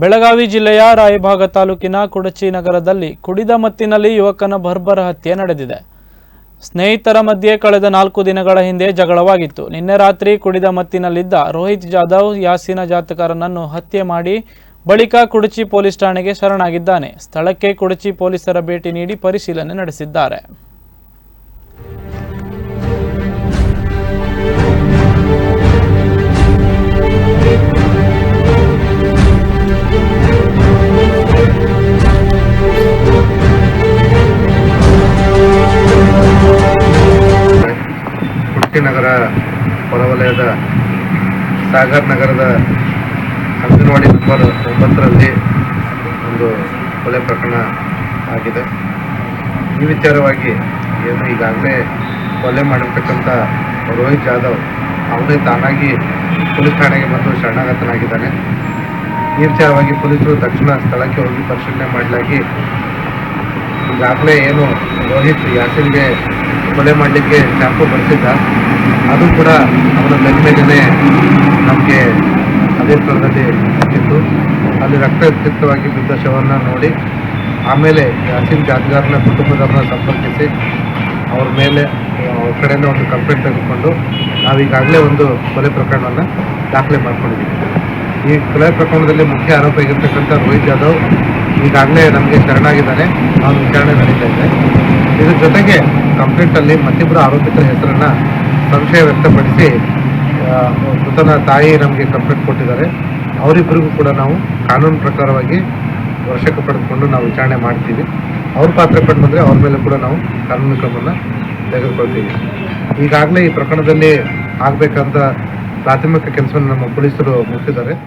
ಬೆಳಗಾವಿ ಜಿಲ್ಲೆಯ ರಾಯಭಾಗ ತಾಲೂಕಿನ ಕುಡಚಿ ನಗರದಲ್ಲಿ ಕುಡಿದ ಮತ್ತಿನಲ್ಲಿ ಯುವಕನ ಬರ್ಬರ ಹತ್ಯೆ ನಡೆದಿದೆ. ಸ್ನೇಹಿತರ ಮಧ್ಯೆ ಕಳೆದ ನಾಲ್ಕು ದಿನಗಳ ಹಿಂದೆ ಜಗಳವಾಗಿತ್ತು. ನಿನ್ನೆ ರಾತ್ರಿ ಕುಡಿದ ಮತ್ತಿನಲ್ಲಿದ್ದ ರೋಹಿತ್ ಜಾಧವ್, ಯಾಸಿನ ಜಾತಕರನನ್ನು ಹತ್ಯೆ ಮಾಡಿ ಬಳಿಕ ಕುಡಚಿ ಪೊಲೀಸ್ ಠಾಣೆಗೆ ಶರಣಾಗಿದ್ದಾನೆ. ಸ್ಥಳಕ್ಕೆ ಕುಡಚಿ ಪೊಲೀಸರ ಭೇಟಿ ನೀಡಿ ಪರಿಶೀಲನೆ ನಡೆಸಿದ್ದಾರೆ. ನಗರ, ಹೊರವಲಯದ ಸಾಗರ್ ನಗರದ ಅಂಗನವಾಡಿ ನಂಬರ್ ಒಂಬತ್ತರಲ್ಲಿ ಒಂದು ಕೊಲೆ ಪ್ರಕರಣ ಆಗಿದೆ. ಈ ವಿಚಾರವಾಗಿ ಏನು ಈಗಾಗಲೇ ಕೊಲೆ ಮಾಡಿರ್ತಕ್ಕಂಥ ರೋಹಿತ್ ಜಾಧವ್ ಅವನೇ ತಾನಾಗಿ ಪೊಲೀಸ್ ಠಾಣೆಗೆ ಬಂದು ಶರಣಾಗತನಾಗಿದ್ದಾನೆ. ಈ ವಿಚಾರವಾಗಿ ಪೊಲೀಸರು ತಕ್ಷಣ ಸ್ಥಳಕ್ಕೆ ಹೋಗಿ ಪರಿಶೀಲನೆ ಮಾಡಲಾಗಿ ಈಗಾಗಲೇ ಏನು ರೋಹಿತ್ ಯಾಸಿನ್ಗೆ ಕೊಲೆ ಮಾಡಲಿಕ್ಕೆ ಚಾಕು ಬರ್ತಿದ್ದ, ಅದು ಕೂಡ ಅವನ ಬೆನ್ಮೇಲೆ ಮೇಲೇ ನಮಗೆ ಅದೇ ಸ್ಥಳದಲ್ಲಿ ಸಿಕ್ಕಿತ್ತು ಅಲ್ಲಿ ರಕ್ತಸಿಕ್ತವಾಗಿ ಬಿದ್ದ ಶವವನ್ನು ನೋಡಿ, ಆಮೇಲೆ ಯಾಸಿನ್ ಜಾದ್ಗಾರ್ನ ಕುಟುಂಬದವ್ರನ್ನ ಸಂಪರ್ಕಿಸಿ, ಅವ್ರ ಮೇಲೆ, ಅವ್ರ ಕಡೆಯಿಂದ ಒಂದು ಕಂಪ್ಲೇಂಟ್ ತೆಗೆದುಕೊಂಡು ನಾವೀಗಾಗಲೇ ಒಂದು ಕೊಲೆ ಪ್ರಕರಣವನ್ನು ದಾಖಲೆ ಮಾಡಿಕೊಂಡಿದ್ದೀವಿ. ಈ ಕೊಲೆ ಪ್ರಕರಣದಲ್ಲಿ ಮುಖ್ಯ ಆರೋಪ ಆಗಿರ್ತಕ್ಕಂಥ ರೋಹಿತ್ ಜಾಧವ್ ಈಗಾಗಲೇ ನಮಗೆ ಶರಣಾಗಿದ್ದಾರೆ. ನಾವು ವಿಚಾರಣೆ ನಡೀತಾ ಇದೆ. ಇದ್ರ ಜೊತೆಗೆ ಕಂಪ್ಲೇಂಟಲ್ಲಿ ಮತ್ತಿಬ್ಬರು ಆರೋಪಿತರ ಹೆಸರನ್ನು ಸಂಶಯ ವ್ಯಕ್ತಪಡಿಸಿ ಮೃತನ ತಾಯಿ ನಮಗೆ ಕಂಪ್ಲೇಂಟ್ ಕೊಟ್ಟಿದ್ದಾರೆ. ಅವರಿಬ್ಬರಿಗೂ ಕೂಡ ನಾವು ಕಾನೂನು ಪ್ರಕಾರವಾಗಿ ವರ್ಷಕ್ಕೆ ಪಡೆದುಕೊಂಡು ನಾವು ವಿಚಾರಣೆ ಮಾಡ್ತೀವಿ. ಅವ್ರ ಪಾತ್ರ ಕಂಡು ಬಂದರೆ ಅವ್ರ ಮೇಲೆ ಕೂಡ ನಾವು ಕಾನೂನು ಕ್ರಮವನ್ನು ತೆಗೆದುಕೊಳ್ತೀವಿ. ಈಗಾಗಲೇ ಈ ಪ್ರಕರಣದಲ್ಲಿ ಆಗಬೇಕಂತ ಪ್ರಾಥಮಿಕ ಕೆಲಸವನ್ನು ನಮ್ಮ ಪೊಲೀಸರು ಮುಗಿಸಿದ್ದಾರೆ